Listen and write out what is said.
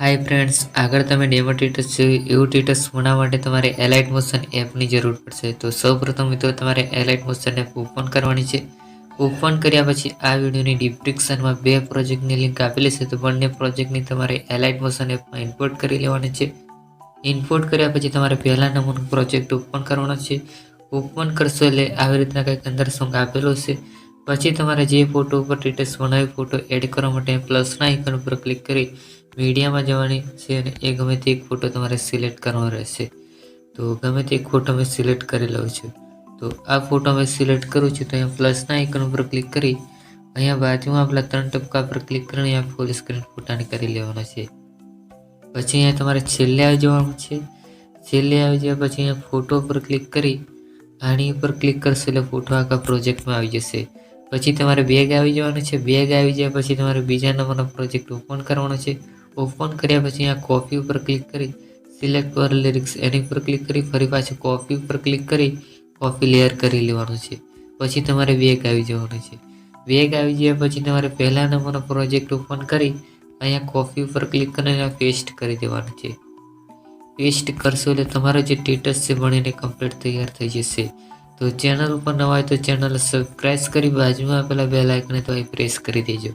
Hi friends આગળ તમે demo Titus જોઈએ એવું ટીટસ બનાવવા માટે તમારે એલાઇટ મોશન એપની જરૂર પડશે. તો સૌપ્રથમ મિત્રો, તમારે એલાઇટ મોશન એપ ઓપન કરવાની છે. ઓપન કર્યા પછી આ વિડીયોની ડિસ્ક્રિપ્શનમાં બે પ્રોજેક્ટની લિંક આપેલી છે. તો બંને પ્રોજેક્ટની તમારે એલાઇટ મોશન એપમાં ઇમ્પોર્ટ કરી લેવાની છે. ઇમ્પોર્ટ કર્યા પછી તમારે પહેલા નંબરનો પ્રોજેક્ટ ઓપન કરવાનો છે. ઓપન કરશો એટલે આવી રીતના કંઈક અંદર સોંગ આપેલો છે. પછી તમારે જે ફોટો ઉપર ડિટેલ્સ બનાવ્યો ફોટો એડ કરવા માટે પ્લસના આઇકન ઉપર ક્લિક કરી મીડિયામાં જવાની છે અને એ ગમે તે એક ફોટો તમારે સિલેક્ટ કરવાનો રહેશે. તો ગમે તે એક ફોટો મેં સિલેક્ટ કરી લઉં છું. તો આ ફોટો મેં સિલેક્ટ કરું છું તો અહીંયા પ્લસના આઇકન ઉપર ક્લિક કરી અહીંયા બાજુમાં આપણા ત્રણ ટપકા પર ક્લિક કરીને અહીંયા ફૂલ સ્ક્રીન ફોટાને કરી લેવાનો છે. પછી અહીંયા તમારે છેલ્લે આવી જવાનું છે. છેલ્લે આવી ગયા પછી અહીંયા ફોટો પર ક્લિક કરી આની ઉપર ક્લિક કરશો એટલે ફોટો આખા પ્રોજેક્ટમાં આવી જશે. પછી તમારે બેગ આવી જવાનું છે. બેગ આવી જાય પછી તમારે બીજા નંબરનો પ્રોજેક્ટ ઓપન કરવાનો છે. ઓપન કર્યા પછી અહીંયા કોપી ઉપર ક્લિક કરી સિલેક્ટ પર લિરિક્સ એની ઉપર ક્લિક કરી, ફરી પાછું કોપી ઉપર ક્લિક કરી કોપી લેયર કરી લેવાનું છે. પછી તમારે બેગ આવી જવાનું છે. બેગ આવી ગયા પછી તમારે પહેલા નંબરનો પ્રોજેક્ટ ઓપન કરી, અહીંયા કોપી ઉપર ક્લિક કરીને પેસ્ટ કરી દેવાનું છે. પેસ્ટ કરશો એટલે તમારો જે સ્ટેટસ છે બનીને કમ્પ્લીટ તૈયાર થઈ જશે. તો ચેનલ ઉપર નવા હોય તો ચેનલ સબસ્ક્રાઈબ કરી બાજુમાં આપેલા બે લાઇકને તો અહીં પ્રેસ કરી દેજો.